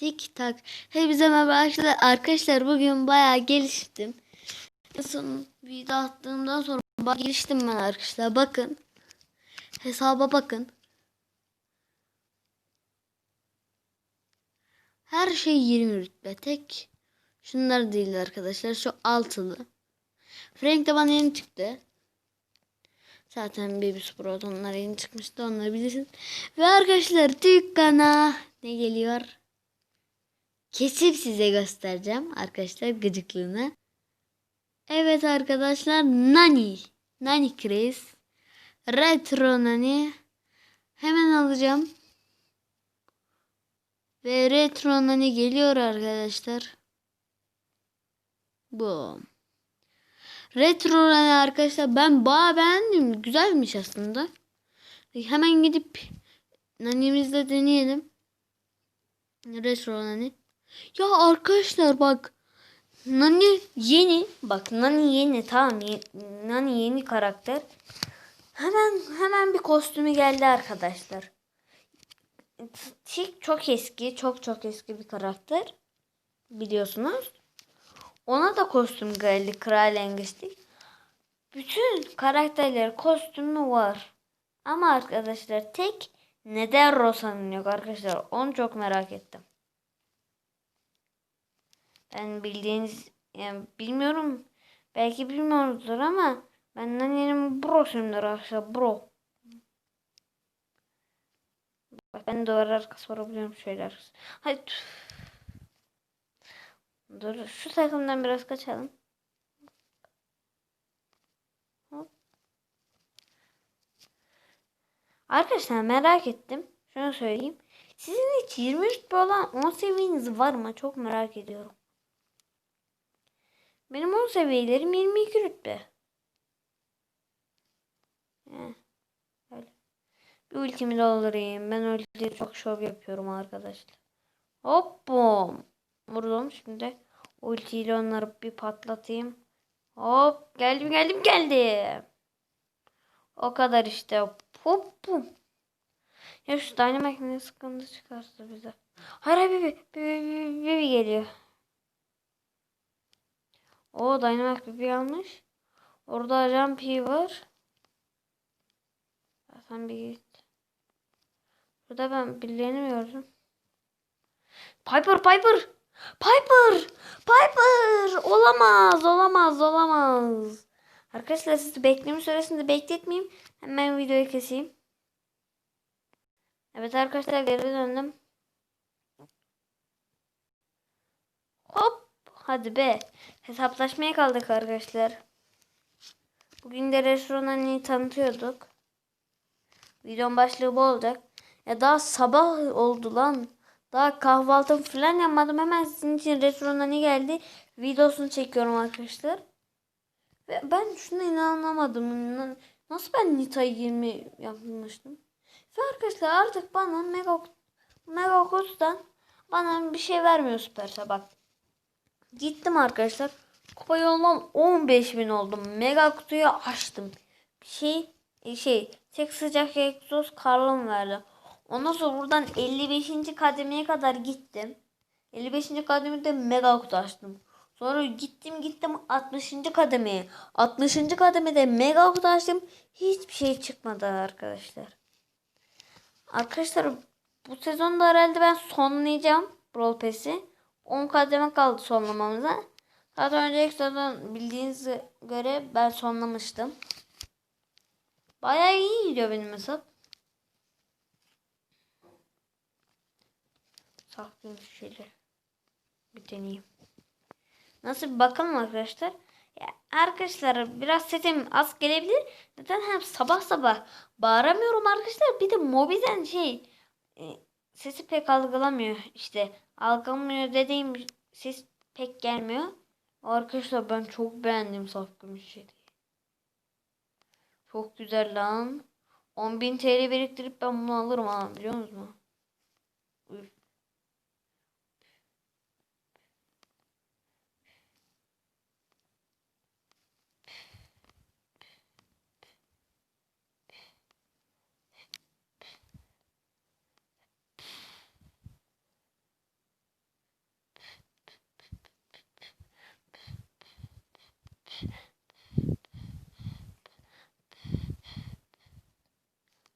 Tik tak. Hepinize merhaba arkadaşlar. Arkadaşlar bugün bayağı geliştim. En son video attığımdan sonra bayağı geliştim ben arkadaşlar. Bakın. Hesaba bakın. Her şey 20 rütbe. Tek şunlar değil arkadaşlar. Şu altılı. Frank de bana yeni çıktı. Zaten Baby Sprout onlar yeni çıkmıştı. Onları bilirsin. Ve arkadaşlar dükkana ne geliyor? Kesip size göstereceğim arkadaşlar gıcıklığını. Evet arkadaşlar Nani. Nani Chris. Retro Nani. Hemen alacağım. Ve Retro Nani geliyor arkadaşlar. Bu. Retro Nani arkadaşlar ben bayağı beğendim. Güzelmiş aslında. Hemen gidip Nani'mizle deneyelim. Retro Nani. Ya arkadaşlar bak Nani yeni bak Nani yeni tamam ye- Nani yeni karakter. Hemen hemen bir kostümü geldi arkadaşlar. Tik çok eski, çok çok eski bir karakter. Biliyorsunuz. Ona da kostüm geldi Kral Engistik. Bütün karakterler kostümü var. Ama arkadaşlar tek neden Rosa'nın yok arkadaşlar. Onu çok merak ettim. Ben bildiğiniz yani bilmiyorum. Belki bilmiyoruzdur ama ben Nani'nin brosumdur arkadaşlar. Bro. Bak ben duvar arkası sorabiliyorum şöyle arkası. Hadi. Dur şu takımdan biraz kaçalım. Hop. Arkadaşlar merak ettim. Şunu söyleyeyim. Sizin hiç 20 rütbe olan 10 seviyeniz var mı? Çok merak ediyorum. Benim 10 seviyelerim 22 rütbe. Heh. Bir ultimi doldurayım. Ben ultiyi çok şov yapıyorum arkadaşlar. Hop bom. Vurdum şimdi. Ultiyle onları bir patlatayım. Hop geldim geldim geldim. O kadar işte. Hop bum. Ya şu Dynamite ne sıkıntı çıkarsa bize. Hayır. Bibi, Bibi, Bibi geliyor. O Dynamite Bibi almış. Orada P var. Sen bir git. Burada ben birilerini mi gördüm? Piper Piper. Piper! Piper! Olamaz, olamaz, olamaz. Arkadaşlar sizi bekleme süresinde bekletmeyeyim. Hemen videoyu keseyim. Evet arkadaşlar geri döndüm. Hop! Hadi be. Hesaplaşmaya kaldık arkadaşlar. Bugün de restoranı tanıtıyorduk. Videonun başlığı bu olacak. Ya daha sabah oldu lan. Daha kahvaltı falan yapmadım. Hemen sizin için restoran'a ne geldi? Videosunu çekiyorum arkadaşlar. Ve ben şuna inanamadım. Nasıl ben Nita 20 yapmıştım? Ve arkadaşlar artık bana Mega Mega Kutu'dan bana bir şey vermiyor Süpersel bak. Gittim arkadaşlar. Kupa yolundan 15.000 oldum. Mega kutuyu açtım. Şey şey tek sıcak egzoz karlım verdi. Ondan sonra buradan 55. kademeye kadar gittim. 55. kademede mega kutu açtım. Sonra gittim gittim 60. kademeye. 60. kademede mega kutu açtım. Hiçbir şey çıkmadı arkadaşlar. Arkadaşlar bu sezonda herhalde ben sonlayacağım Brawl Pass'i. 10 kademe kaldı sonlamamıza. Zaten önceki sezon bildiğiniz göre ben sonlamıştım. Bayağı iyi gidiyor benim hesap. Saklayayım şöyle. Bir deneyeyim. Nasıl bir bakalım arkadaşlar. Ya arkadaşlar biraz sesim az gelebilir. Neden hem sabah sabah bağıramıyorum arkadaşlar. Bir de mobilden şey e, sesi pek algılamıyor. işte algılamıyor dediğim ses pek gelmiyor. Arkadaşlar ben çok beğendim Saklayayım şey. Çok güzel lan. 10.000 TL biriktirip ben bunu alırım ha biliyor musunuz?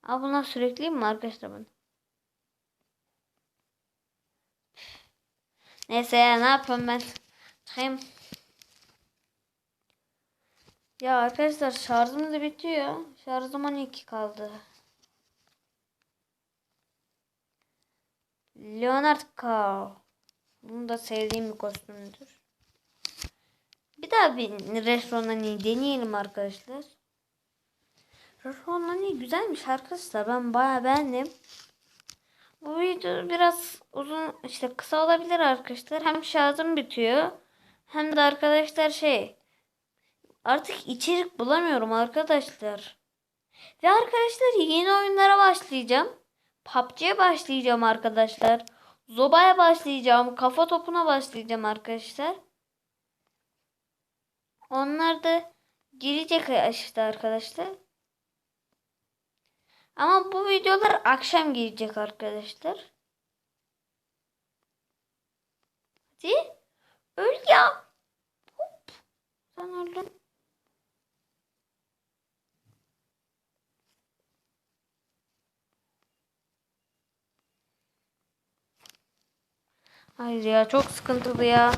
Aa bunlar sürekli mi arkadaşlar ben? Neyse ya ne yapayım ben? Çıkayım. Ya arkadaşlar şarjım da bitiyor. Şarjım 12 kaldı. Leonard Carl. Bunu da sevdiğim bir kostümdür. Bir daha bir Resronani deneyelim arkadaşlar. Resronani güzelmiş arkadaşlar. Ben bayağı beğendim. Bu video biraz uzun işte kısa olabilir arkadaşlar. Hem şarjım bitiyor. Hem de arkadaşlar şey artık içerik bulamıyorum arkadaşlar. Ve arkadaşlar yeni oyunlara başlayacağım. PUBG'ye başlayacağım arkadaşlar. Zoba'ya başlayacağım. Kafa topuna başlayacağım arkadaşlar. Onlar da girecek işte arkadaşlar. Ama bu videolar akşam gelecek arkadaşlar. Hadi. Öl ya. Hop. Sen öldün. Hayır ya çok sıkıntılı ya.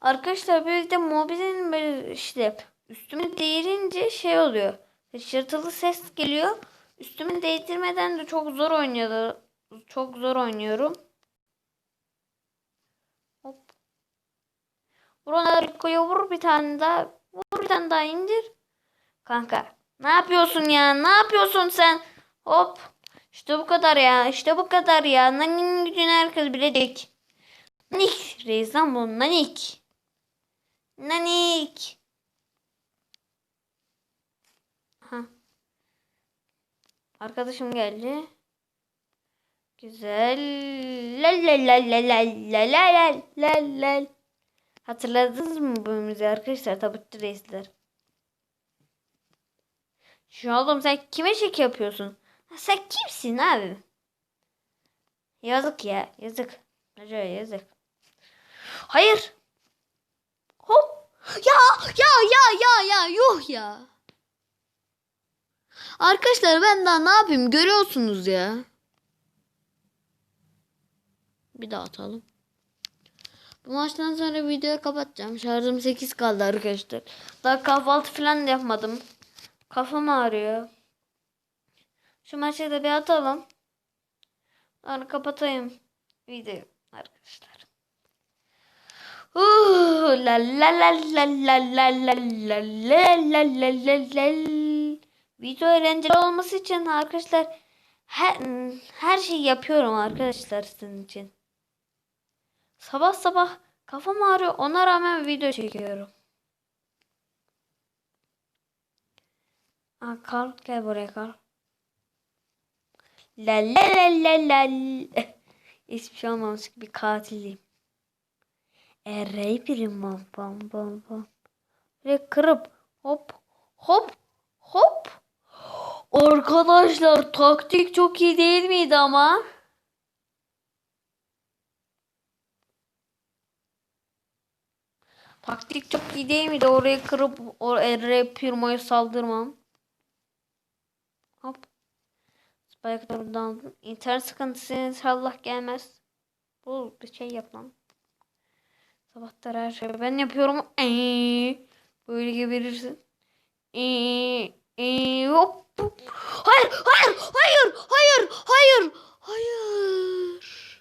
Arkadaşlar bir de mobilin böyle işte üstüme değirince şey oluyor. Şırtılı ses geliyor. Üstümü değdirmeden de çok zor oynuyordu. Çok zor oynuyorum. Hop. Buraları koyu vur bir tane daha. Vur bir tane daha indir. Kanka. Ne yapıyorsun ya? Ne yapıyorsun sen? Hop. İşte bu kadar ya. İşte bu kadar ya. Nanin gücünü herkes bilecek. Nanik. Reis lan bu. Nanik. Nanik. Arkadaşım geldi. Güzel. Lel lel lel lel lel lel lel lel. Hatırladınız mı bu müziği arkadaşlar? Tabutçu reisler. Şu oğlum sen kime çek yapıyorsun? Sen kimsin abi? Yazık ya. Yazık. Acayip yazık. Hayır. Hop. Ya ya ya ya ya yuh ya. Arkadaşlar ben daha ne yapayım görüyorsunuz ya. Bir daha atalım. Bu maçtan sonra videoyu kapatacağım. Şarjım 8 kaldı arkadaşlar. Daha kahvaltı falan da yapmadım. Kafam ağrıyor. Şu maçı da bir atalım. Sonra kapatayım videoyu arkadaşlar. Uh, la la la la la la la la la la la la la Video eğlenceli olması için arkadaşlar her, her şeyi yapıyorum arkadaşlar sizin için. Sabah sabah kafam ağrıyor ona rağmen video çekiyorum. Aa, Karl gel buraya Karl. La la la la la. Hiçbir şey olmamış gibi katilliyim. Errey birim bam bam bam bam. Böyle kırıp hop hop. Arkadaşlar taktik çok iyi değil miydi ama? Taktik çok iyi değil miydi? Orayı kırıp o Errey Pirmo'ya saldırmam. Hop. Spike buradan internet sıkıntısı inşallah gelmez. Bu bir şey yapmam. Sabahtar her şey ben yapıyorum. Ee, böyle geberirsin. Ee, ee, hop. Hayır, hayır, hayır, hayır, hayır, hayır.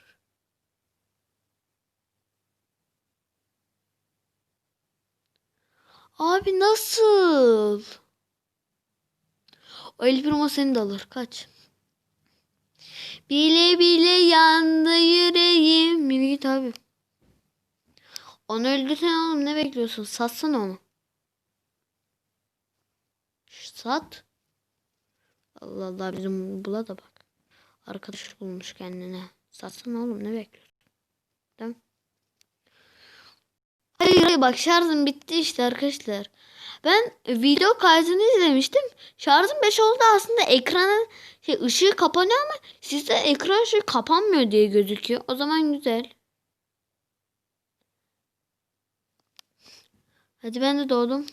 Abi nasıl? O El Primo seni de alır. Kaç. Bile bile yandı yüreğim. Yürü git abi. Onu öldürsen oğlum ne bekliyorsun? Satsana onu. Sat. Allah Allah bizim bula da bak. Arkadaş bulmuş kendine. Satsana oğlum ne bekliyorsun? Değil mi? Hayır hayır bak şarjım bitti işte arkadaşlar. Ben video kaydını izlemiştim. Şarjım 5 oldu aslında ekranın şey, ışığı kapanıyor ama sizde ekran ışığı kapanmıyor diye gözüküyor. O zaman güzel. Hadi ben de doğdum.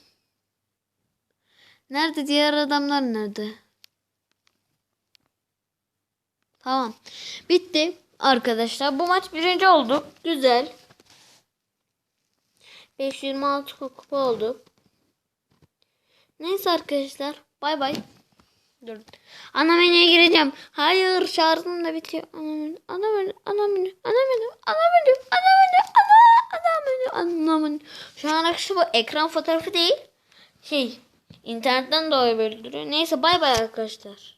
Nerede diğer adamlar nerede? Tamam. Bitti. Arkadaşlar bu maç birinci olduk. Güzel. 526 kupa oldu. Neyse arkadaşlar. Bay bay. Dur. Ana menüye gireceğim. Hayır şarjım da bitiyor. Ana menü, ana menü, ana menü, ana menü, ana menü, ana menü, ana, ana menü, ana menü. Şu an arkadaşlar bu ekran fotoğrafı değil. Şey internetten dolayı böyle duruyor. Neyse bay bay arkadaşlar.